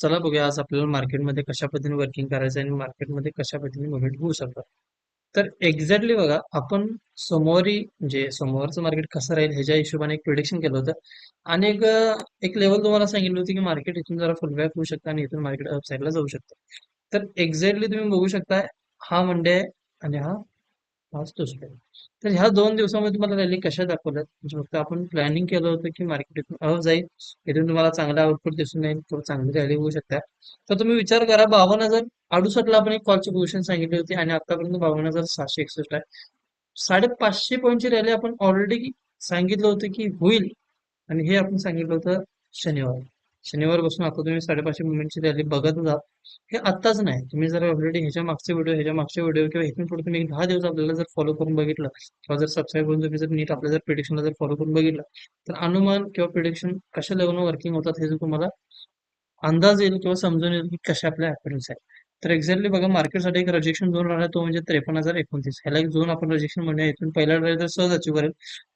चला बघूया आज आपल्याला मार्केटमध्ये कशा पद्धतीने वर्किंग करायचं आणि मार्केटमध्ये कशा पद्धतीने मुवमेंट होऊ शकतात तर एक्झॅक्टली बघा आपण सोमवारी म्हणजे सोमवारचं मार्केट कसं राहील ह्याच्या हिशोबाने एक प्रिडिक्शन केलं होतं. आणि एक एक लेवल तुम्हाला सांगितलं होतं की मार्केट इथून जरा फुलबॅक होऊ शकतं आणि इथून मार्केट अपसाईडला जाऊ शकतं. तर एक्झॅक्टली तुम्ही बघू शकता हा मंडे आहे आणि हा आज ट्युसडे तर ह्या दोन दिवसामध्ये तुम्हाला रॅली कशा दाखवल्यात? म्हणजे फक्त आपण प्लॅनिंग केलं होतं की मार्केट इथून अप जाईल. इथून तुम्हाला चांगला आउटपुट दिसून येईल. किंवा चांगली रॅली होऊ शकता. तर तुम्ही विचार करा बावन्न हजार अडुसष्टला आपण एक कॉलची पोझिशन सांगितली होती आणि आतापर्यंत बावन्न हजार सहाशे एकसष्ट आहे. साडेपाचशे पॉईंटची रॅली आपण ऑलरेडी सांगितलं होतं की होईल. आणि हे आपण सांगितलं होतं शनिवार. शनिवार बसून आता तुम्ही साडेपाचशे मुवमेंटची रॅली बघतच आहात हे आत्ताच नाही. तुम्ही जर ऑलरेडी ह्याच्या मागचे व्हिडिओ ह्याच्या मागचे व्हिडिओ किंवा इथून पुढे तुम्ही दहा दिवस आपल्याला जर फॉलो करून बघितलं किंवा जर सबस्क्राईब करून तुम्ही जर नीट आपल्या जर प्रिडिक्शनला जर फॉलो करून बघितलं तर अनुमान किंवा प्रिडिक्शन कशा लेवलवर वर्किंग होतात हे जर तुम्हाला अंदाज येईल किंवा समजून येईल की कशा आपल्या अपेरन्स आहेत. तर एक्झॅक्टली बघा मार्केटसाठी एक रिजेक्शन झोन राहिला तो म्हणजे त्रेपन्न हजार एकोणतीस. ह्याला एक झोन आपण रिजेक्शन म्हणूया. इथून पहिला तर सहज अचीव करेल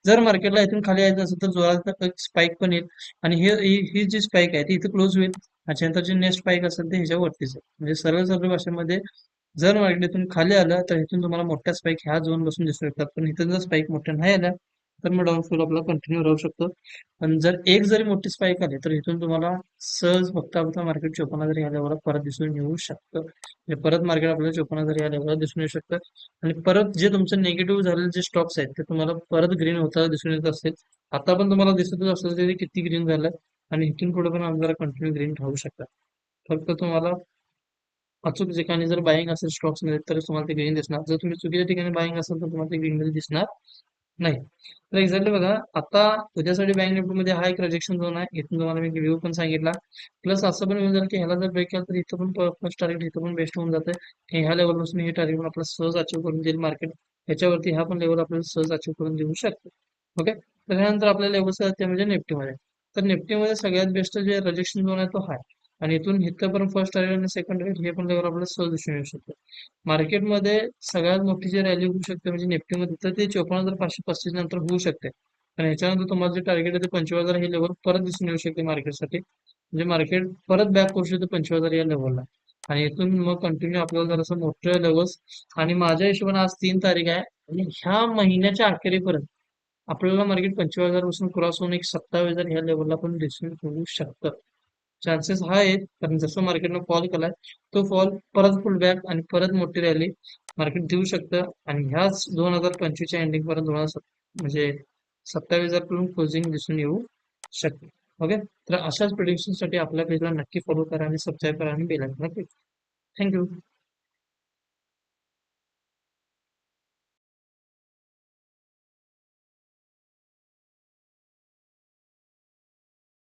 जर मार्केटला इथून खाली यायचं असेल तर जोरात एक स्पाइक पण येईल. आणि हे ही ही जी स्पाइक आहे ती इथे क्लोज होईल. त्याच्यानंतर जी नेक्स्ट स्पाईक असेल ते ह्याच्यावरतीच आहे म्हणजे सरळ सरळ भाषेमध्ये जर मार्केट इथून खाली आलं तर इथून तुम्हाला मोठ्या स्पाईक ह्या झोन बसून दिसू शकतात. पण इथून जर स्पाईक मोठ्या नाही आल्या तर मग डाऊनफॉल आपला कंटिन्यू राहू शकतो. पण जर एक जरी मोठी स्पाईक आली तर इथून तुम्हाला सहज बघता बघता मार्केट चोपन्न जरी या लेवलला परत दिसून येऊ शकतं. म्हणजे परत मार्केट आपल्याला चोपन्न जरी या लेवलला दिसून येऊ शकतं. आणि परत जे तुमचं निगेटिव्ह झालेले जे स्टॉक्स आहेत ते तुम्हाला परत ग्रीन होताना दिसून येत असतील. आता पण तुम्हाला दिसतच असेल ते किती ग्रीन झालं आणि इथून पुढे पण आपल्याला कंटिन्यू ग्रीन राहू शकतात फक्त तुम्हाला अचूक ठिकाणी जर बाईंग असेल स्टॉक्समध्ये तर तुम्हाला ते ग्रीन दिसणार. जर तुम्ही चुकीच्या ठिकाणी बाईंग असेल तर तुम्हाला ते ग्रीन दिसणार. नाही. तर एक्झॅक्टली बघा आता उद्यासाठी बँक निफ्टीमध्ये हा एक रिजेक्शन झोन आहे. इथून तुम्हाला मी व्ह्यू पण सांगितला. प्लस असं पण होऊन जाईल की ह्याला जर ब्रेक केला तर इथं पण फर्स्ट टार्गेट इथं पण बेस्ट होऊन जाते. ह्या लेवलपासून हे टार्गेट पण आपल्याला सहज अचीव करून देईल मार्केट ह्याच्यावरती हा पण लेवल आपल्याला सहज अचीव करून देऊ शकतो. ओके तर त्यानंतर आपल्या लेवल्स आहेत ते म्हणजे निफ्टीमध्ये तर निफ्टीमध्ये सगळ्यात बेस्ट जे रिजेक्शन झोन आहे तो हाय. आणि इथून इथपर्यंत फर्स्ट टार्गेट आणि सेकंड टार्गेट हे पण लेवल आपल्याला सहज दिसून येऊ शकतो. मार्केटमध्ये सगळ्यात मोठी जी रॅली होऊ शकते म्हणजे निफ्टीमध्ये तर ते चोपन्न हजार पाचशे पस्तीस नंतर होऊ शकते. पण याच्यानंतर तुम्हाला जे टार्गेट आहे ते पंचवीस हजार हे लेवल परत दिसून येऊ शकते मार्केटसाठी म्हणजे मार्केट परत बॅक करू शकते पंचवीस हजार या लेवलला आणि इथून मग कंटिन्यू आपल्याला जरासं मोठं लेवल्स आणि माझ्या हिशोबाने आज तीन तारीख आहे आणि ह्या महिन्याच्या अखेरीपर्यंत आपल्याला मार्केट पंचवीस हजारपासून क्रॉस होऊन एक सत्तावीस हजार ह्या लेवलला पण दिसून येऊ शकतं. चान्सेस हा आहेत. कारण जसं मार्केटनं फॉल केलाय तो फॉल परत फुल बॅक आणि परत मोठी रॅली मार्केट देऊ शकतं. आणि ह्याच दोन हजार पंचवीसच्या एंडिंग पर्यंत दोन हजार म्हणजे सत्तावीस हजार पर्यंत क्लोजिंग दिसून येऊ शकते ओके तर अशाच prediction साठी आपल्या पेजला नक्की फॉलो करा आणि सबस्क्राईब करा आणि बेल आयकॉन क्लिक थँक्यू